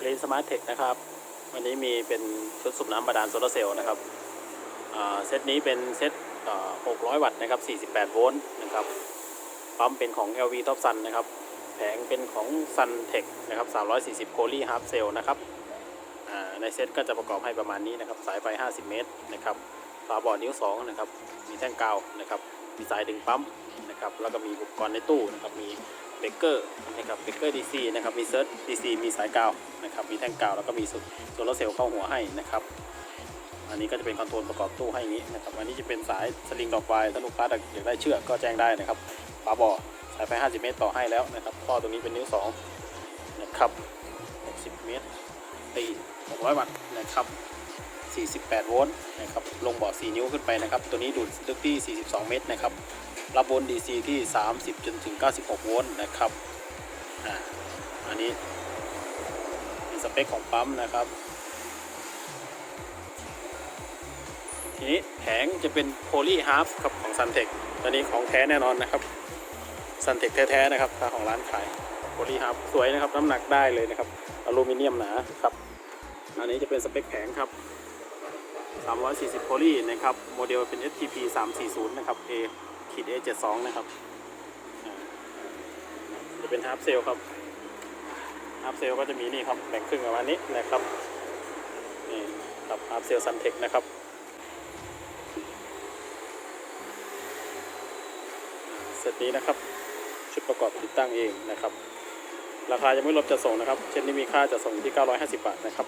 กรีนสมาร์ทเทคนะครับ วันนี้มีเป็นชุดสูบน้ำบาดาลโซลาร์เซลล์นะครับเซตนี้เป็นเซต600 วัตต์นะครับ 48 โวลต์นะครับ ปั๊มเป็นของ LV Top Sun นะครับ แผงเป็นของ Sun Tech นะครับ 340 โคลี่ฮาร์ c เซลล์นะครับในเซตก็จะประกอบให้ประมาณนี้นะครับ สายไฟ 50 เมตรนะครับฝาบอร์ดนิ้ว 2 นะครับ มีแท่งกาวนะครับ มีสายดึงปั๊มนะครับ แล้วก็มีอุปกรณ์ในตู้นะครับ มี บรกเกอร์นะครับเบรกเกอร์ DC นะครับมีเซิร์ช DC มีสายกาวนะครับมีแท่งกาวแล้วก็มีโซลาร์เซลล์เข้าหัวให้นะครับอันนี้ก็จะเป็นคอนโทรลประกอบตู้ให้อย่างนี้นะครับอันนี้จะเป็นสายสลิงดอกไวถ้าลูกค้าอยากได้เชือกก็แจ้งได้นะครับฝาบ่อสายไฟ 50 เมตรต่อให้แล้วนะครับข้อตรงนี้เป็นนิ้ว2นะครับ60 เมตรตี600 วัตต์นะครับ48 โวลต์นะครับลงบ่อ 4 นิ้วขึ้นไปนะครับตัวนี้ดูดลึกที่ 42 เมตรนะครับ รับโวลต์ DC ที่ 30 จนถึง 96 โวลต์นะครับอ่าอันนี้เป็นสเปคของปั๊มนะครับ ทีนี้แผงจะเป็นโพลีฮาร์ฟครับของ Suntech ตัวนี้ของแท้แน่นอนนะครับ Suntech แท้ๆนะครับถ้าของร้านขายโพลีฮาร์ฟสวยนะครับ น้ำหนักได้เลยนะครับอลูมิเนียมหนาครับ อันนี้จะเป็นสเปคแผงครับ340โพลีนะครับ โมเดลเป็น STP 340 นะครับ A ขีด A 72 นะครับจะเป็นฮาร์ฟเซลครับฮาร์ฟเซลก็จะมีนี่ครับแบ่งครึ่งประมาณนี้นะครับนี่ครับฮาร์ฟเซล Suntech นะครับเซตนี้นะครับ ชุดประกอบติดตั้งเองนะครับ ราคายังไม่ลดจะส่งนะครับ เช่นนี้มีค่าจะส่งที่ 950 บาทนะครับ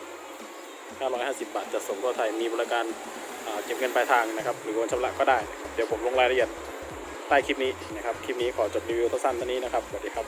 950 บาทจะส่งทั่วไทยมีบริการเก็บเงินปลายทางนะครับ หรือโอนชำระก็ได้ เดี๋ยวผมลงรายละเอียด ใต้คลิปนี้นะครับ คลิปนี้ขอจบรีวิวสั้นๆเท่านี้นะครับ สวัสดีครับ